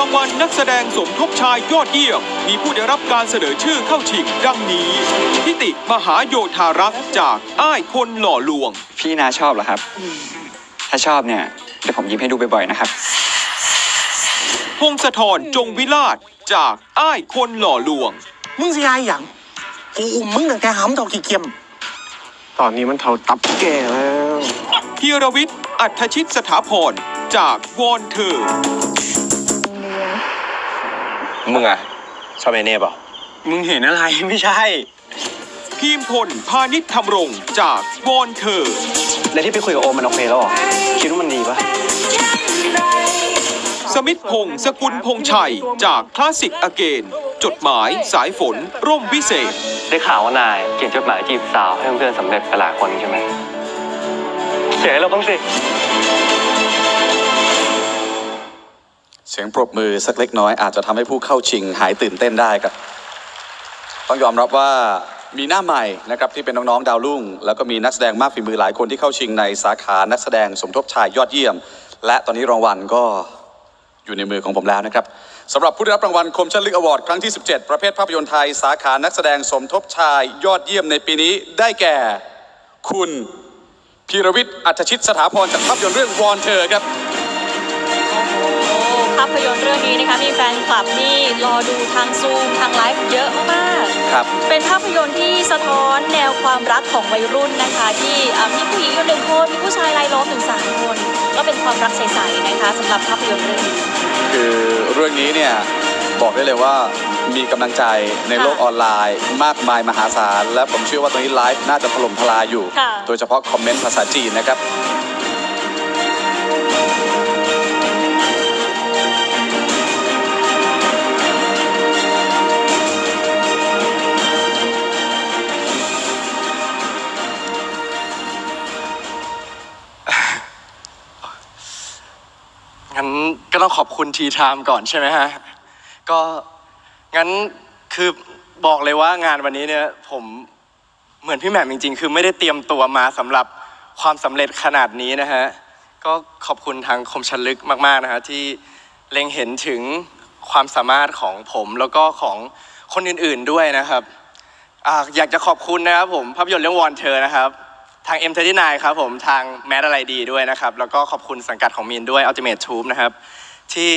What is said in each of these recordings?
รางวัลนักแสดงสมทบชายยอดเยี่ยม มีผู้ได้รับการเสนอชื่อเข้าชิงดังนี้ทิติมหาโยธารักษ์จากอ้ายคนหล่อลวง พี่นาชอบเหรอครับ ถ้าชอบเนี่ย เดี๋ยวผมยิ้มให้ดูบ่อยๆนะครับ พงศธรจงวิราชจากอ้ายคนหล่อลวง มึงสิอายอย่างกูอุ้มมึงตั้งแต่หำเท่าขี้เกียม ตอนนี้มันเท่าตับแก่แล้วพีรวิทย์อัธชิตสถาพรจากวอนเธอ มึงอะชอบเอเน่เปล่ามึงเห็นอะไรไม่ใช่ พีมพลพาณิชย์ธรรมรงค์จากวอนเธอ แล้วที่ไปคุยกับโอมมันโอเคแล้วเหรอคิดว่ามันดีปะสมิทธพงศ์สกุลพงษ์ชัย จากคลาสสิกอเกน จดหมายสายฝน ร่มวิเศษ ได้ข่าวว่านายเขียนจดหมายจีบสาวให้เพื่อนๆสำเร็จไปหลายคนใช่ไหมเขียนให้เราบ้างสิ เสียงปรบมือสักเล็กน้อยอาจจะทำให้ผู้เข้าชิงหายตื่นเต้นได้ครับ ต้องยอมรับว่ามีหน้าใหม่นะครับที่เป็นน้องๆดาวรุ่ง แล้วก็มีนักแสดงมากฝีมือหลายคนที่เข้าชิงในสาขานักแสดงสมทบชายยอดเยี่ยม และตอนนี้รางวัลก็อยู่ในมือของผมแล้วนะครับสำหรับผู้ได้รับรางวัลคมชันลึกอวอร์ดครั้งที่ 17 ประเภทภาพยนตร์ไทย สาขานักแสดงสมทบชายยอดเยี่ยมในปีนี้ได้แก่ คุณพีรวิทย์อัจฉริตสถาพรจากภาพยนตร์เรื่องวอนเธอครับาพยนตร์เรื่องนี้นะคะมีแฟนคลับนี่รอดูทางซูมทางไลฟ์เยอะมากครับๆเป็นภาพยนตร์ที่สะท้อนแนวความรักของวัยรุ่นนะคะ ที่อะมีผู้หญิงอยู่หนึ่งคนมีผู้ชายรายล้อมถึงสามคน ก็เป็นความรักใสๆนะคะสำหรับภาพยนตร์เรื่องนี้คือเรื่องนี้เนี่ยบอกได้เลยว่ามีกำลังใจในโลกออนไลน์ มากมายมหาศาล และผมเชื่อว่าตรงนี้ไลฟ์น่าจะถล่มทลายอยู่ค่ะโดยเฉพาะคอมเมนต์ภาษาจีนนะครับ งั้นก็ต้องขอบคุณทีไทม์ก่อนใช่ไหมฮะ ก็งั้นคือบอกเลยว่างานวันนี้เนี่ยผมเหมือนพี่แหม่มจริง ๆ คือไม่ได้เตรียมตัวมาสำหรับความสำเร็จขนาดนี้นะฮะ ก็ขอบคุณทางคมชันลึกมากๆนะฮะที่เล็งเห็นถึงความสามารถของผมแล้วก็ของคนอื่นๆด้วยนะครับอาอยากจะขอบคุณนะครับผมภาพยนตร์เรื่องวอนเธอนะครับ ทาง M39 ครับผมทางแมสอะไรดีด้วยนะครับ แล้วก็ขอบคุณสังกัดของมีนด้วย Ultimate Troop นะครับ ที่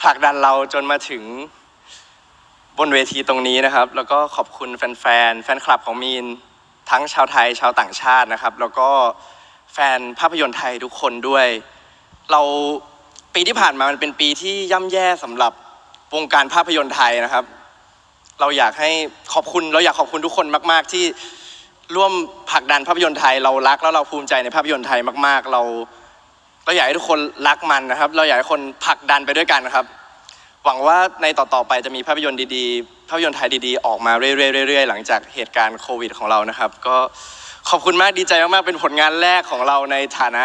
ผลักดันเราจนมาถึงบนเวทีตรงนี้นะครับ แล้วก็ขอบคุณแฟนๆ แฟนคลับของมีน ทั้งชาวไทยชาวต่างชาตินะครับ แล้วก็แฟนภาพยนตร์ไทยทุกคนด้วย เราปีที่ผ่านมามันเป็นปีที่ย่ำแย่สำหรับวงการภาพยนตร์ไทยนะครับ เราอยากให้ขอบคุณเราอยากขอบคุณทุกคนมาก ๆที่ ร่วมผลักดันภาพยนตร์ไทยเรารักแล้วเราภูมิใจในภาพยนตร์ไทยมาก ๆ เราเราอยากให้ทุกคนรักมันนะครับ เราอยากให้คนผลักดันไปด้วยกันนะครับ หวังว่าในต่อๆไปจะมีภาพยนตร์ดีๆ ภาพยนตร์ไทยดีๆ ออกมาเรื่อยๆๆหลังจากเหตุการณ์โควิดของเรานะครับ ก็ขอบคุณมากดีใจมากๆเป็นผลงานแรกของเราในฐานะ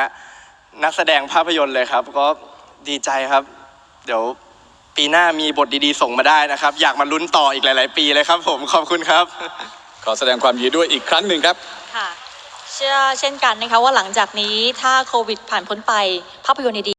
นักแสดงภาพยนตร์เลยครับ ก็ดีใจครับ เดี๋ยวปีหน้ามีบทดีๆ ส่งมาได้นะครับ อยากมาลุ้นต่ออีกหลาย ๆ ปีเลยครับ ผมขอบคุณครับ อแสดงความยินดีด้วยอีกครั้งหนึ่งครับ ค่ะ เชื่อเช่นกันนะคะว่าหลังจากนี้ถ้าโควิดผ่านพ้นไปภาพยนตร์ดี